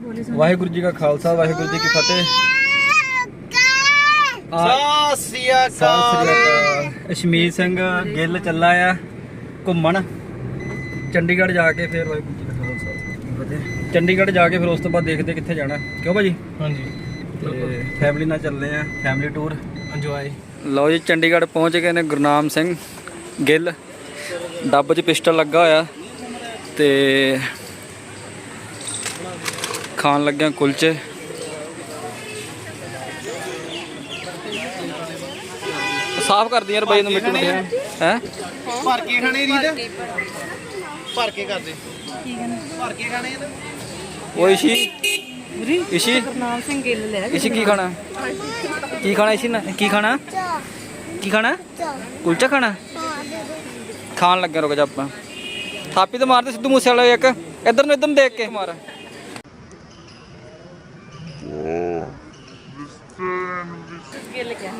ਵਾਹਿਗੁਰੂ ਜੀ ਕਾ ਖਾਲਸਾ ਵਾਹਿਗੁਰੂ ਜੀ ਕੀ ਫਤਿਹ। ਸਤਿ ਸ੍ਰੀ ਅਕਾਲ। ਸਿੰਘ ਗਿੱਲ ਚੱਲਾ ਆ ਘੁੰਮਣ। ਚੰਡੀਗੜ੍ਹ ਜਾ ਕੇ ਫਿਰ ਵਾਹਿਗੁਰੂ ਜੀ ਕਾ ਖਾਲਸਾ ਫਤਿਹ। ਚੰਡੀਗੜ੍ਹ ਜਾ ਕੇ ਫਿਰ ਉਸ ਤੋਂ ਬਾਅਦ ਦੇਖਦੇ ਕਿੱਥੇ ਜਾਣਾ। ਕਿਉਂ ਭਾਜੀ? ਹਾਂਜੀ ਤੇ ਫੈਮਿਲੀ ਨਾਲ ਚੱਲਦੇ ਆ ਫੈਮਿਲੀ ਟੂਰ ਇੰਜੋਏ ਲਓ ਜੀ ਚੰਡੀਗੜ੍ਹ ਪਹੁੰਚ ਗਏ ਨੇ ਗੁਰਨਾਮ ਸਿੰਘ ਗਿੱਲ। ਡੱਬ 'ਚ ਪਿਸਟਲ ਲੱਗਾ ਹੋਇਆ। ਤੇ ਖਾਣ ਲੱਗਿਆ ਕੁਲਚੇ। ਸਾਫ਼ ਕਰਦੀ ਯਾਰ ਬਾਈ ਨੂੰ ਮਿੱਟੂ ਨੂੰ। ਹੈ? ਭਰ ਕੇ ਖਾਣੇ ਰੀਦ ਭਰ ਕੇ ਕਰਦੇ। ਭਰ ਕੇ ਖਾਣੇ ਓਏ ਇਸ਼ੀ ਇਸ਼ੀ? ਨਾਮ ਸਿੰਘ ਗਿੱਲ ਲੈ ਇਸ਼ੀ ਕੀ ਖਾਣਾ? ਕੀ ਖਾਣਾ ਇਸ਼ੀ ਨਾ ਕੀ ਖਾਣਾ? ਕੀ ਖਾਣਾ? ਕੁਲਚਾ ਖਾਣਾ? ਖਾਣ ਲੱਗੇ ਰੁਕ ਜਾ ਆਪਾਂ। ਥਾਪੀ ਤੇ ਮਾਰਦੇ ਸਿੱਧੂ ਮੂਸੇ ਵਾਲਾ ਇੱਕ। ਇੱਧਰ ਨੂੰ ਇੱਧਰ ਨੂੰ ਦੇਖ ਕੇ। ਮਾਰ ਗਿੱਲ ਕਿਹਾ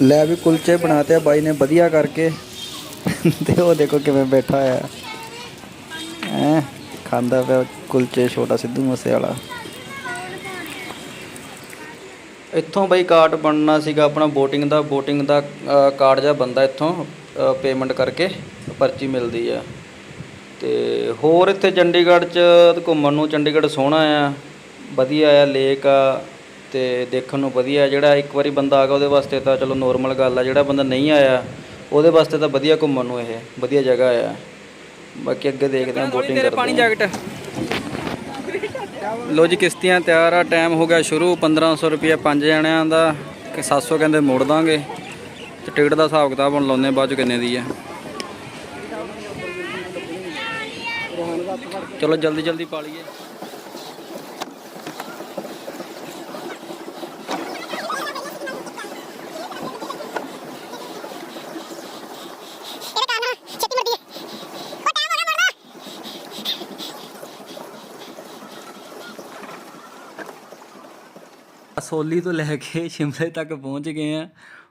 ਲੈ ਵੀ ਕੁਲਚੇ ਬਣਾਤੇ ਆ, ਬਾਈ ਨੇ ਵਧੀਆ ਕਰਕੇ। ਤੇ ਉਹ ਦੇਖੋ ਕਿਵੇਂ ਬੈਠਾ ਆ। ਐ ਖਾਂਦਾ ਪਿਆ ਕੁਲਚੇ ਛੋਟਾ ਸਿੱਧੂ ਮੂਸੇ ਵਾਲਾ ਇੱਥੋਂ ਬਈ ਕਾਰਡ ਬਣਨਾ ਸੀਗਾ ਆਪਣਾ VOTING ਦਾ VOTING ਦਾ ਕਾਰਡ ਜਿਹਾ ਬੰਦਾ ਇੱਥੋਂ ਪੇਮੈਂਟ ਕਰਕੇ, ਪਰਚੀ ਮਿਲਦੀ ਆ। ਤੇ ਹੋਰ ਇੱਥੇ ਚੰਡੀਗੜ੍ਹ 'ਚ ਘੁੰਮਣ ਨੂੰ ਚੰਡੀਗੜ੍ਹ ਸੋਹਣਾ ਆ ਵਧੀਆ ਆ ਲੇਕ ਆ ਤੇ ਦੇਖਣ ਨੂੰ ਵਧੀਆ ਜਿਹੜਾ ਇੱਕ ਵਾਰੀ ਬੰਦਾ ਆ ਗਿਆ ਉਹਦੇ ਵਾਸਤੇ ਤਾਂ ਚਲੋ ਨੋਰਮਲ ਗੱਲ ਆ ਜਿਹੜਾ ਬੰਦਾ ਨਹੀਂ ਆਇਆ ਉਹਦੇ ਵਾਸਤੇ ਤਾਂ ਵਧੀਆ ਘੁੰਮਣ ਨੂੰ ਇਹ ਵਧੀਆ ਜਗ੍ਹਾ ਆ। ਬਾਕੀ ਅੱਗੇ ਦੇਖਦੇ ਹਾਂ VOTING ਕਰਦੇ ਪਾਣੀ ਜੈਕਟ। ਲੋ ਜੀ ਕਿਸ਼ਤੀਆਂ ਤਿਆਰ ਆ ਟਾਈਮ ਹੋ ਗਿਆ ਸ਼ੁਰੂ 1500 ਰੁਪਏ ਪੰਜ ਜਣਿਆਂ ਦਾ ਕਿ 700 ਕਹਿੰਦੇ ਮੋੜ ਦਾਂਗੇ। ਤੇ ਟਿਕਟ ਦਾ ਹਿਸਾਬ ਕਿਤਾਬ ਹੁਣ ਲਾਉਂਦੇ ਬਾਅਦ ਚ ਕਿੰਨੇ ਦੀ ਆ। ਚਲੋ ਜਲਦੀ ਜਲਦੀ ਪਾ ਲਈਏ ਅਸੋਲੀ ਤੋਂ ਲੈ ਕੇ ਸ਼ਿਮਲੇ ਤੱਕ ਪਹੁੰਚ ਗਏ ਆ,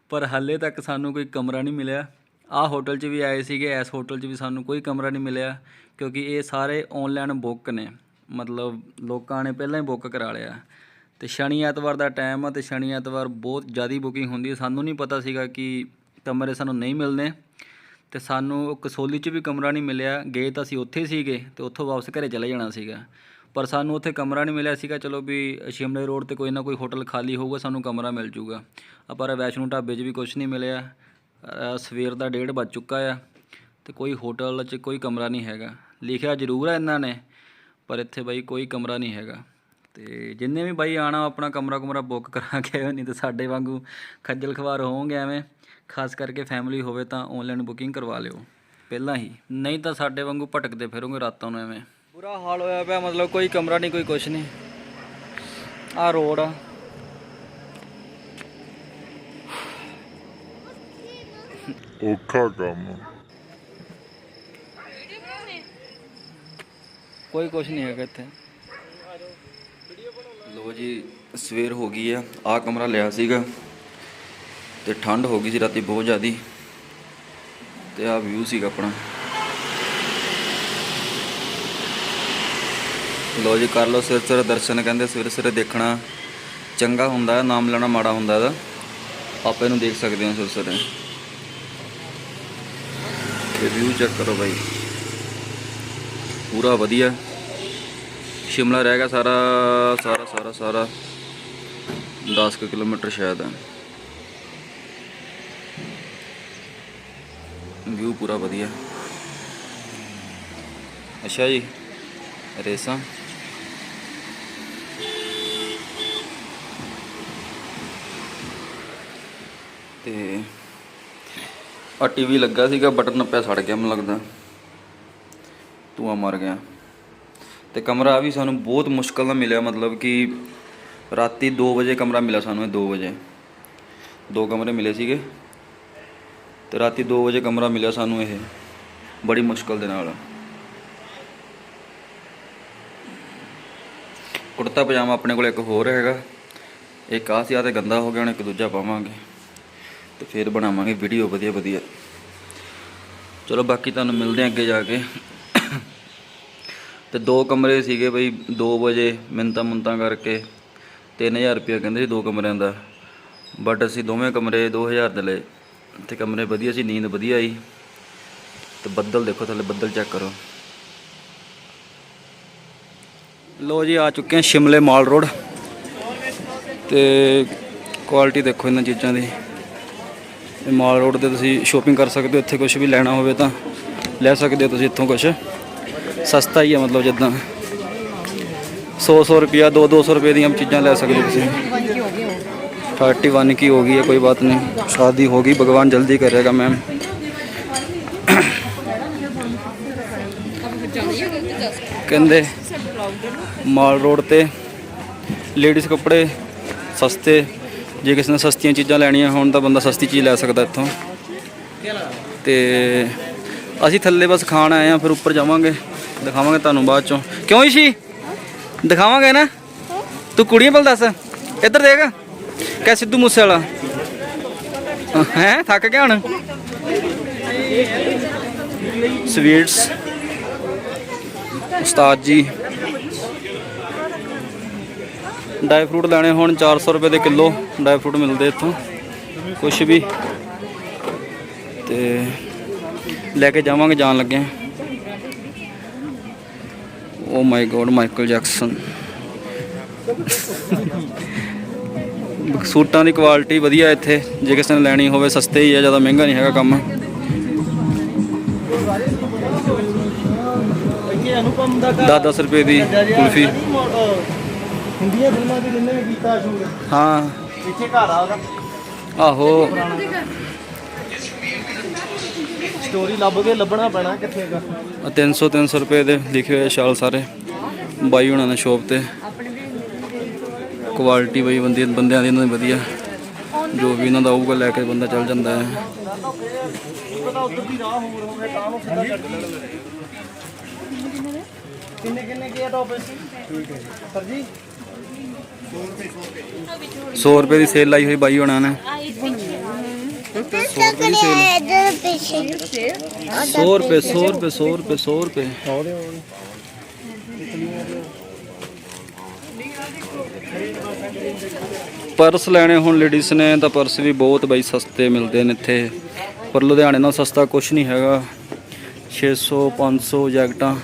ਪਰ ਹਾਲੇ ਤੱਕ ਸਾਨੂੰ ਕੋਈ ਕਮਰਾ ਨਹੀਂ ਮਿਲਿਆ। ਆਹ ਹੋਟਲ 'ਚ ਵੀ ਆਏ ਸੀਗੇ, ਇਸ ਹੋਟਲ 'ਚ ਵੀ ਸਾਨੂੰ ਕੋਈ ਕਮਰਾ ਨਹੀਂ ਮਿਲਿਆ, ਕਿਉਂਕਿ ਇਹ ਸਾਰੇ ਔਨਲਾਈਨ ਬੁੱਕ ਨੇ। ਮਤਲਬ ਲੋਕਾਂ ਨੇ ਪਹਿਲਾਂ ਹੀ ਬੁੱਕ ਕਰਾ ਲਿਆ। ਤੇ ਸ਼ਨੀ ਐਤਵਾਰ ਦਾ ਟਾਈਮ ਆ ਤੇ ਸ਼ਨੀ ਐਤਵਾਰ ਬਹੁਤ ਜ਼ਿਆਦਾ ਬੁਕਿੰਗ ਹੁੰਦੀ ਹੈ ਸਾਨੂੰ ਨਹੀਂ ਪਤਾ ਸੀਗਾ ਕਿ ਕਮਰੇ ਸਾਨੂੰ ਨਹੀਂ ਮਿਲਨੇ ਤੇ ਸਾਨੂੰ ਕਸੋਲੀ 'ਚ ਵੀ ਕਮਰਾ ਨਹੀਂ ਮਿਲਿਆ। ਗਏ ਤਾਂ ਅਸੀਂ ਉੱਥੇ ਸੀਗੇ ਤੇ ਉੱਥੋਂ ਵਾਪਸ ਘਰੇ ਚਲੇ ਜਾਣਾ ਸੀਗਾ। ਪਰ ਸਾਨੂੰ ਉੱਥੇ ਕਮਰਾ ਨਹੀਂ ਮਿਲਿਆ ਸੀਗਾ। ਚਲੋ ਵੀ ਸ਼ਿਮਲੇ ਰੋਡ ਤੇ ਕੋਈ ਨਾ ਕੋਈ ਹੋਟਲ ਖਾਲੀ ਹੋਊਗਾ, ਸਾਨੂੰ ਕਮਰਾ ਮਿਲ ਜੂਗਾ। ਪਰ ਵੈਸ਼ਨੂ ਢਾਬੇ 'ਚ ਵੀ ਕੁਝ ਨਹੀਂ ਮਿਲਿਆ। ਸਵੇਰ ਦਾ ਡੇਢ ਵੱਜ ਚੁੱਕਾ ਆ ਤੇ ਕੋਈ ਹੋਟਲ 'ਚ ਕੋਈ ਕਮਰਾ ਨਹੀਂ ਹੈਗਾ। ਲਿਖਿਆ ਜ਼ਰੂਰ ਆ ਇਹਨਾਂ ਨੇ, ਪਰ ਇੱਥੇ ਬਾਈ ਕੋਈ ਕਮਰਾ ਨਹੀਂ ਹੈਗਾ। ਤੇ ਜਿੰਨੇ ਵੀ ਬਾਈ ਆਣਾ, ਆਪਣਾ ਕਮਰਾ ਕੁਮਰਾ ਬੁੱਕ ਕਰਾ ਕੇ ਆਇਓ, ਨਹੀਂ ਤਾਂ ਸਾਡੇ ਵਾਂਗੂ ਖੱਜਲ ਖਵਾਰ ਹੋਵੋਗੇ ਐਵੇਂ। ਖਾਸ ਕਰਕੇ ਫੈਮਿਲੀ ਹੋਵੇ ਤਾਂ ਆਨਲਾਈਨ ਬੁਕਿੰਗ ਕਰਵਾ ਲਿਓ, ਪਹਿਲਾਂ ਹੀ। ਨਹੀਂ ਤਾਂ ਸਾਡੇ ਵਾਂਗੂ ਭਟਕਦੇ ਫਿਰੋਗੇ ਰਾਤਾਂ ਨੂੰ ਐਵੇਂ। ਬੁਰਾ ਹਾਲ ਹੋਇਆ ਪਿਆ, ਮਤਲਬ ਕੋਈ ਕਮਰਾ ਨਹੀਂ, ਕੋਈ ਕੁਛ ਨਹੀਂ। ਆ ਰੋਡ ਆ। ਔਖਾ ਕੰਮ ਕੋਈ ਕੁਛ ਨਹੀਂ ਹੈਗਾ ਇੱਥੇ। ਲੋ ਜੀ, ਸਵੇਰ ਹੋ ਗਈ ਆ। ਆ ਕਮਰਾ ਲਿਆ ਸੀਗਾ ਤੇ ਠੰਡ ਹੋ ਗਈ ਸੀ ਰਾਤੀ ਬਹੁਤ ਜ਼ਿਆਦੀ। ਤੇ ਆ ਵਿਊ ਸੀਗਾ ਆਪਣਾ। ਲੋ ਜੀ, ਕਰ ਲਓ ਸਵੇਰੇ ਸਵੇਰੇ ਦਰਸ਼ਨ, ਕਹਿੰਦੇ ਸਵੇਰੇ ਸਵੇਰੇ ਦੇਖਣਾ। ਚੰਗਾ ਹੁੰਦਾ, ਨਾਮ ਲੈਣਾ ਮਾੜਾ ਹੁੰਦਾ ਇਹਦਾ। ਆਪੇ ਨੂੰ ਦੇਖ ਸਕਦੇ ਹਾਂ ਸਵੇਰੇ ਸਵੇਰੇ ਤੇ ਵਿਊ ਚੈੱਕ ਕਰੋ ਬਾਈ ਪੂਰਾ ਵਧੀਆ ਸ਼ਿਮਲਾ ਰਹਿ ਗਿਆ ਸਾਰਾ ਸਾਰਾ ਸਾਰਾ ਸਾਰਾ 10 ਕੁ ਕਿਲੋਮੀਟਰ ਸ਼ਾਇਦ ਹੈ ਵਿਊ ਪੂਰਾ ਵਧੀਆ ਅੱਛਾ ਜੀ ਰੇਸਾਂ ਤੇ ਆ ਟੀਵੀ ਲੱਗਾ ਸੀਗਾ, ਬਟਨ ਨੱਪਿਆ ਸੜ ਗਿਆ ਮੈਨੂੰ ਲੱਗਦਾ। ਧੂਆ ਮਰ ਗਿਆ। ਤੇ ਕਮਰਾ ਵੀ ਸਾਨੂੰ ਬਹੁਤ ਮੁਸ਼ਕਲ ਨਾਲ ਮਿਲਿਆ, ਮਤਲਬ ਕਿ ਰਾਤੀ 2 ਵਜੇ ਕਮਰਾ ਮਿਲਿਆ ਸਾਨੂੰ ਇਹ 2 ਵਜੇ। ਦੋ ਕਮਰੇ ਮਿਲੇ ਸੀਗੇ। ਤੇ ਰਾਤੀ 2 ਵਜੇ ਕਮਰਾ ਮਿਲਿਆ ਸਾਨੂੰ ਇਹ, ਬੜੀ ਮੁਸ਼ਕਲ ਦੇ ਨਾਲ। ਕੁੜਤਾ ਪਜਾਮਾ ਆਪਣੇ ਕੋਲ ਇੱਕ ਹੋਰ ਹੈਗਾ। ਇਹ ਆਹ ਸੀ ਆ ਤੇ ਗੰਦਾ ਹੋ ਗਿਆ, ਹੁਣ ਇੱਕ ਦੂਜਾ ਪਾਵਾਂਗੇ। ਤੇ ਫਿਰ ਬਣਾਵਾਂਗੇ ਵੀਡੀਓ ਵਧੀਆ ਵਧੀਆ। ਚਲੋ ਬਾਕੀ ਤੁਹਾਨੂੰ ਮਿਲਦੇ ਆ ਅੱਗੇ ਜਾ ਕੇ। ਤੇ ਦੋ ਕਮਰੇ ਸੀਗੇ ਬਈ 2 ਵਜੇ ਮਿੰਤਾ ਮੁੰਤਾ ਕਰਕੇ। 3000 ਰੁਪਏ ਕਹਿੰਦੇ ਸੀ ਦੋ ਕਮਰਿਆਂ ਦਾ। ਬਟ ਅਸੀਂ ਦੋਵੇਂ ਕਮਰੇ 2000 ਦੇ ਲਏ। ਤੇ ਕਮਰੇ ਵਧੀਆ ਸੀ, ਨੀਂਦ ਵਧੀਆ ਆਈ। ਤੇ ਬੱਦਲ ਦੇਖੋ ਥੱਲੇ, ਬੱਦਲ ਚੈੱਕ ਕਰੋ। ਲੋ ਜੀ, ਆ ਚੁੱਕੇ ਹਾਂ ਸ਼ਿਮਲੇ ਮਾਲ ਰੋਡ। ਤੇ ਕੁਆਲਿਟੀ ਦੇਖੋ ਇਹਨਾਂ ਚੀਜ਼ਾਂ ਦੀ। ਮਾਲ ਰੋਡ ਤੇ ਤੁਸੀਂ ਸ਼ੋਪਿੰਗ ਕਰ ਸਕਦੇ ਹੋ ਇੱਥੇ ਕੁਝ ਵੀ ਲੈਣਾ ਹੋਵੇ ਤਾਂ ਲੈ ਸਕਦੇ ਹੋ ਤੁਸੀਂ ਇੱਥੋਂ ਕੁਝ ਸਸਤਾ ਹੀ ਹੈ ਮਤਲਬ ਜਿੱਦਾਂ 100 100 ਰੁਪਿਆ 2 200 ਰੁਪਏ ਦੀਆਂ ਚੀਜ਼ਾਂ ਲੈ ਸਕਦੇ ਹੋ ਤੁਸੀਂ 31 की होगी है कोई बात नहीं शादी होगी भगवान जल्दी करेगा मैम ਕਹਿੰਦੇ ਮਾਲ ਰੋਡ ਤੇ ਲੇਡੀਜ਼ ਕੱਪੜੇ ਸਸਤੇ ਜੇ ਕਿਸੇ ਨੇ ਸਸਤੀਆਂ ਚੀਜ਼ਾਂ ਲੈਣੀਆਂ ਹੋਣ ਤਾਂ ਬੰਦਾ ਸਸਤੀ ਚੀਜ਼ ਲੈ ਸਕਦਾ ਇੱਥੋਂ। ਤੇ ਅਸੀਂ ਥੱਲੇ ਬਸ ਖਾਣ ਆਏ ਆ ਫਿਰ ਉੱਪਰ ਜਾਵਾਂਗੇ। ਦਿਖਾਵਾਂਗੇ ਤੁਹਾਨੂੰ ਬਾਅਦ ਚੋਂ। ਕਿਉਂ ਇਸ਼ੀ ਦਿਖਾਵਾਂਗੇ ਨਾ। ਤੂੰ ਕੁੜੀਆਂ ਬਲ ਦੱਸ। ਇੱਧਰ ਦੇਖ। ਕੈ ਸਿੱਧੂ ਮੂਸੇ ਵਾਲਾ ਹੈ? ਥੱਕ ਗਿਆ ਹੁਣ? ਸਵੀਟਸ। ਉਸਤਾਦ ਜੀ। ਡਰਾਈ ਫਰੂਟ ਲੈਣੇ ਹੋਣ 400 ਰੁਪਏ ਦੇ ਕਿਲੋ ਡਰਾਈ ਫਰੂਟ ਮਿਲਦੇ ਇੱਥੋਂ। ਕੁਝ ਵੀ। ਤੇ ਲੈ ਕੇ ਜਾਵਾਂਗੇ, ਜਾਣ ਲੱਗੇ oh my god Michael Jackson ਸੂਟਾਂ ਦੀ ਕੁਆਲਿਟੀ ਵਧੀਆ ਇੱਥੇ। ਜੇ ਕਿਸੇ ਨੇ ਲੈਣੀ ਹੋਵੇ, ਸਸਤੇ ਹੀ ਹੈ ਜ਼ਿਆਦਾ ਮਹਿੰਗਾ ਨਹੀਂ ਹੈਗਾ ਕੰਮ। ਅੱਗੇ ਅਨੁਪਮ ਦਾ 10 ਰੁਪਏ ਦੀ ਕੁਲਫੀ। ਹਿੰਦੀਆਂ ਫਿਲਮਾਂ ਵੀ ਜਿੰਨੇ ਵੀ ਕੀਤਾ ਸ਼ੂਟ? ਹਾਂ। ਇੱਥੇ ਘਰ ਆ ਉਹਦਾ? ਆਹੋ। ਸਟੋਰੀ ਲੱਭ ਕੇ ਲੱਭਣਾ ਪੈਣਾ ਕਿੱਥੇ ਹੈਗਾ 300 300 ਰੁਪਏ ਦੇ ਲਿਖੇ ਹੋਏ ਸ਼ਾਲ ਸਾਰੇ। ਬਾਈ ਹੁਣਾਂ ਨੇ ਸ਼ੋਪ ਤੇ। ਕੁਆਲਿਟੀ ਬਈ ਬੰਦੇ ਬੰਦਿਆਂ ਦੀ ਇਹਨਾਂ ਦੀ ਵਧੀਆ। ਜੋ ਵੀ ਇਹਨਾਂ ਦਾ ਆਊਗਾ ਲੈ ਕੇ ਬੰਦਾ ਚੱਲ ਜਾਂਦਾ ਹੈ। ਕਿੰਨੇ ਕਿੰਨੇ ਕੀ ਆ ਟੌਪ ਠੀਕ ਸਰ ਜੀ। 100 ਰੁਪਏ ਦੀ ਸੇਲ ਲਾਈ ਹੋਈ ਬਾਈ ਹੁਣਾਂ ਨੇ। 100 ਰੁਪਏ ਦੀ ਸੇਲ 100 ਰੁਪਏ 100 ਰੁਪਏ 100 ਰੁਪਏ 100 ਰੁਪਏ। ਆਉਦੇ ਪਰਸ ਲੈਣੇ ਹੁਣ ਲੇਡੀਜ਼ ਨੇ ਤਾਂ ਪਰਸ ਵੀ ਬਹੁਤ ਬਈ ਸਸਤੇ ਮਿਲਦੇ ਨੇ ਇੱਥੇ। ਪਰ ਲੁਧਿਆਣੇ ਨਾਲ ਸਸਤਾ ਕੁਝ ਨਹੀਂ ਹੈਗਾ। 600 500 ਜੈਕਟਾਂ।